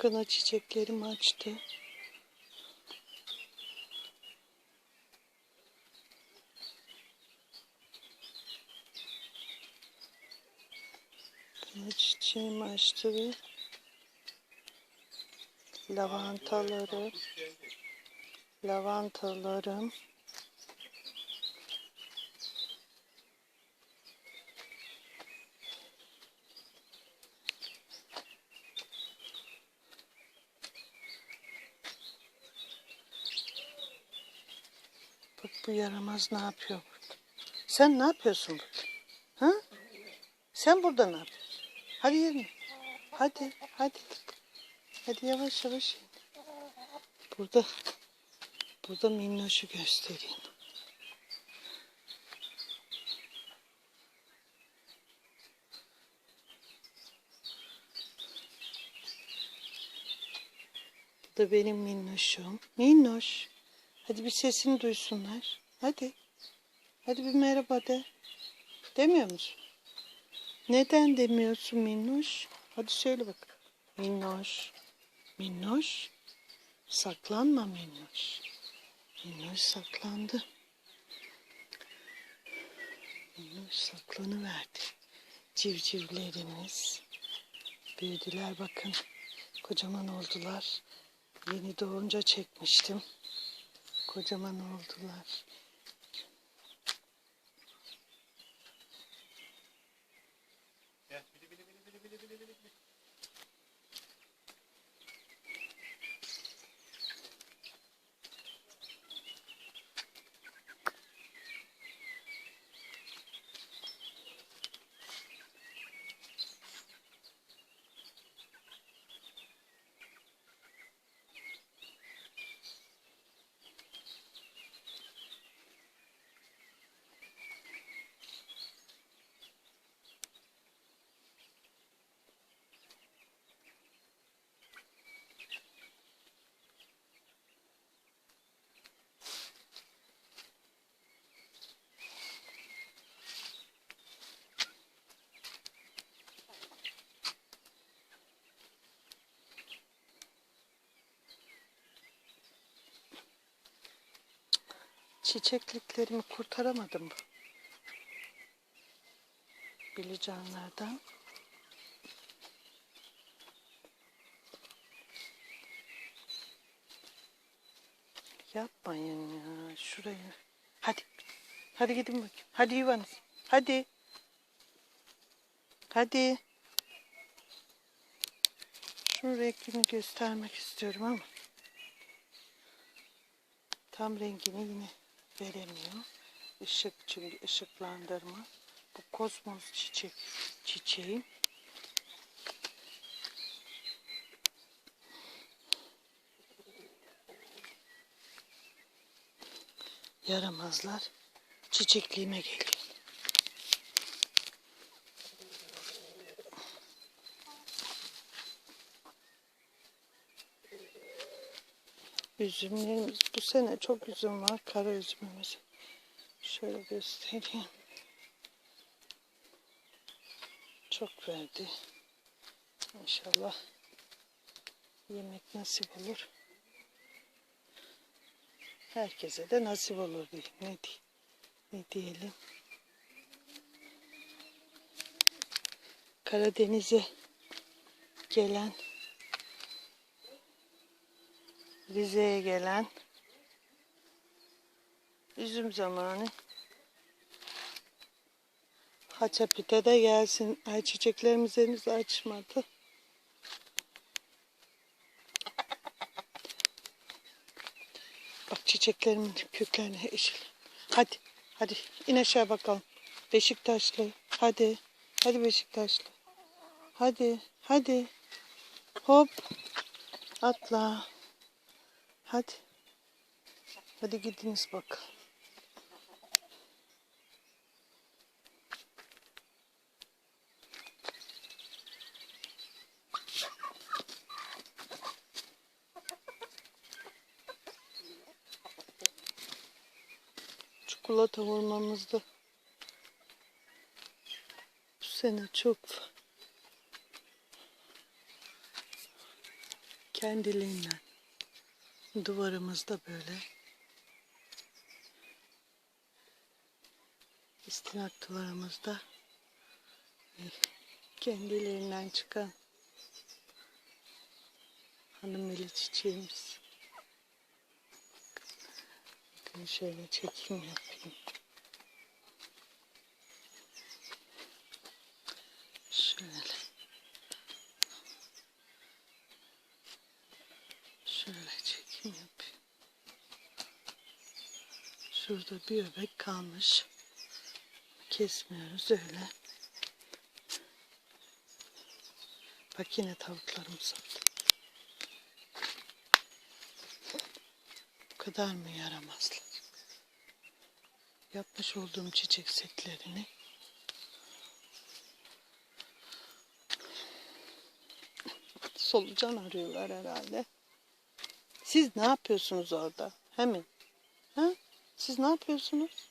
Kına çiçeklerim açtı. Kına çiçeğim açtı ve lavantaları lavantalarım Bak bu yaramaz ne yapıyor burada? Sen ne yapıyorsun burada? Ha? Sen burada ne yapıyorsun? Hadi yerine. Hadi, hadi. Hadi yavaş yavaş. Burada, burada minnoşu göstereyim. Bu da benim minnoşum. Minnoş. Hadi bir sesini duysunlar. Hadi. Hadi bir merhaba de. Demiyor musun? Neden demiyorsun Minnoş? Hadi söyle bak. Minnoş. Minnoş. Saklanma Minnoş. Minnoş saklandı. Minnoş saklanıverdi. Civcivlerimiz. Büyüdüler bakın. Kocaman oldular. Yeni doğunca çekmiştim. Kocaman oldular. Çiçekliklerimi kurtaramadım. Bilicanlardan. Yapmayın ya şuraya. Hadi. Hadi gidin bakayım. Hadi yuvanız. Hadi. Hadi. Şunun rengini göstermek istiyorum ama tam rengini yine veremiyor. Işık çünkü ışıklandırma. Bu kosmos çiçek çiçeğim. Yaramazlar çiçekliğime geliyor. Üzümlerimiz bu sene çok üzüm var. Kara üzümümüz. Şöyle göstereyim. Çok verdi. İnşallah yemek nasip olur. Herkese de nasip olur diye. Ne, di ne diyelim. Karadeniz'e gelen Rize'ye gelen üzüm zamanı. Haçapite de gelsin. Ay çiçeklerimiz henüz açmadı. Bak çiçeklerimin köklerine yeşil. Hadi, hadi in aşağı bakalım. Beşiktaşlı. Hadi, hadi Beşiktaşlı. Hadi, hadi. Hop. Atla. Hadi. Hadi gidiniz bak. Çikolata vurmamızda bu sene çok Kendiliğinden. Duvarımızda böyle. İstinat duvarımızda kendiliğinden çıkan hanımeli çiçeğimiz. Bakın şöyle çekim yapayım. Şöyle. Şöyle çekim yapayım. Şurada bir öbek kalmış. Kesmiyoruz öyle. Bak yine tavuklarım sattı. Bu kadar mı yaramazlar? Yapmış olduğum çiçek setlerini solucan arıyorlar herhalde. Siz ne yapıyorsunuz orada? Hemen. Ha? Siz ne yapıyorsunuz?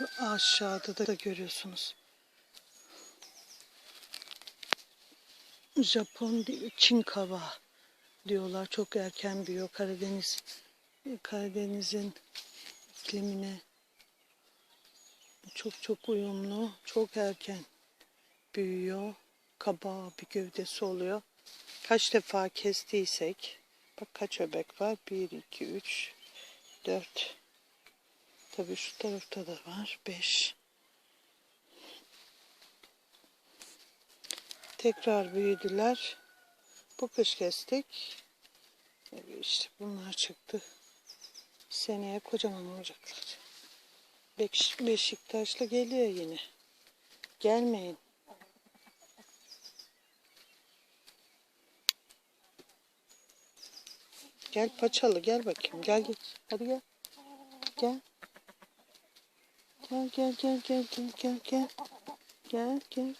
Şu aşağıda da görüyorsunuz. Japon Çin kava diyorlar. Çok erken büyüyor. Karadeniz Karadeniz'in iklimine çok çok uyumlu. Çok erken büyüyor. Kaba bir gövdesi oluyor. Kaç defa kestiysek bak kaç öbek var? 1, 2, 3, 4 Tabii şu tarafta da var. 5. Tekrar büyüdüler. Bu kış kestik. İşte bunlar çıktı. Seneye kocaman olacaklar. Beş, Beşiktaşlı geliyor yine. Gelmeyin. Gel paçalı gel bakayım. Gel gel. Hadi gel. Gel. Gel gel gel gel gel gel gel. Gel gel.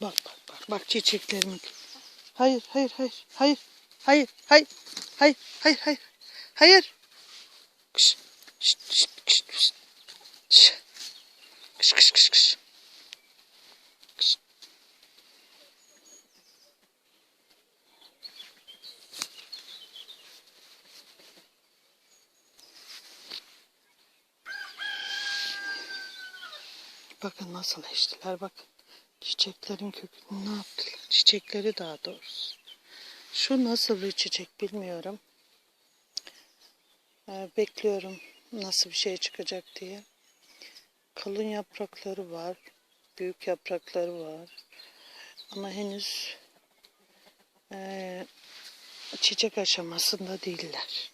Bak bak bak bak çiçeklerimi. Hayır hayır hayır hayır hayır hayır hayır hayır hayır hayır. Kış kış kış kış kış kış kış kış kış. Bakın nasıl eştiler bakın. Çiçeklerin kökünü ne yaptılar? Çiçekleri daha doğrusu. Şu nasıl bir çiçek bilmiyorum. Ee, bekliyorum nasıl bir şey çıkacak diye. Kalın yaprakları var. Büyük yaprakları var. Ama henüz e, çiçek aşamasında değiller.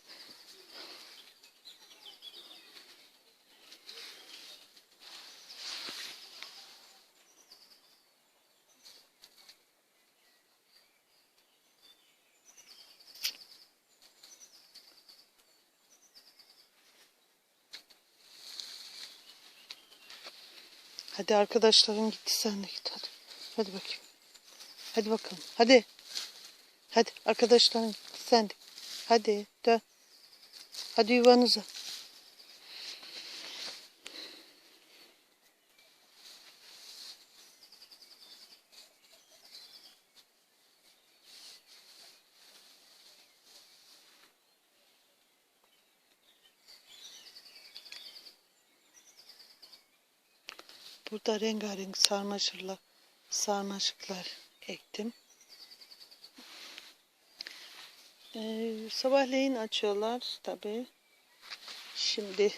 Hadi arkadaşların gitti sen de git hadi. Hadi bakayım. Hadi bakalım. Hadi. Hadi arkadaşların gitti sen de. Hadi dön. Hadi yuvanıza. Burada rengarenk sarmaşırla sarmaşıklar ektim. Ee, sabahleyin açıyorlar tabi. Şimdi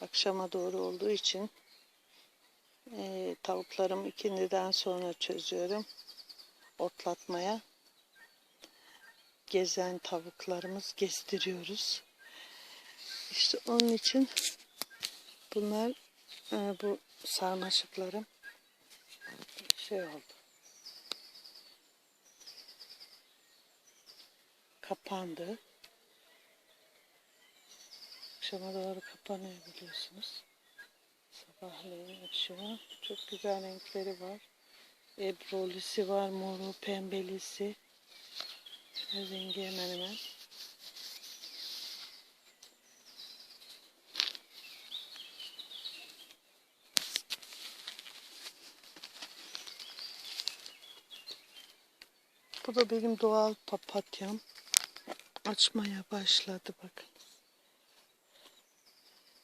akşama doğru olduğu için e, tavuklarım ikindiden sonra çözüyorum otlatmaya. Gezen tavuklarımız gezdiriyoruz. İşte onun için bunlar e, bu sarmaşıklarım şey oldu. Kapandı. Akşama doğru kapanıyor biliyorsunuz. Sabahleyin açıyor. Çok güzel renkleri var. Ebrolisi var, moru, pembelisi. Rengi hemen hemen. Bu da benim doğal papatyam. Açmaya başladı bakın.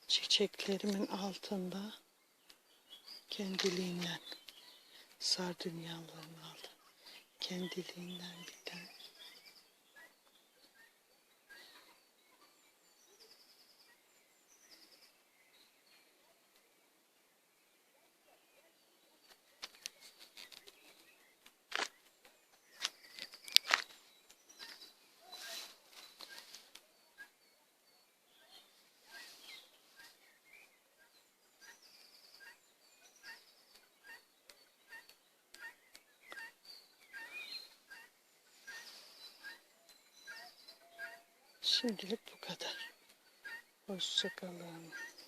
Çiçeklerimin altında kendiliğinden sardunyaların aldı. Kendiliğinden biten. Şimdilik bu kadar. Hoşçakalın.